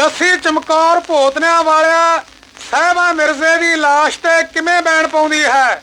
ਦੱਸੀ ਚਮਕੌਰ ਭੋਤਨਿਆਂ ਵਾਲਿਆ ਸਾਹਿਬਾ ਮਿਰਜ਼ੇ ਦੀ ਲਾਸ਼ ਤੇ ਕਿਵੇਂ ਬੈਣ ਪਾਉਂਦੀ ਹੈ?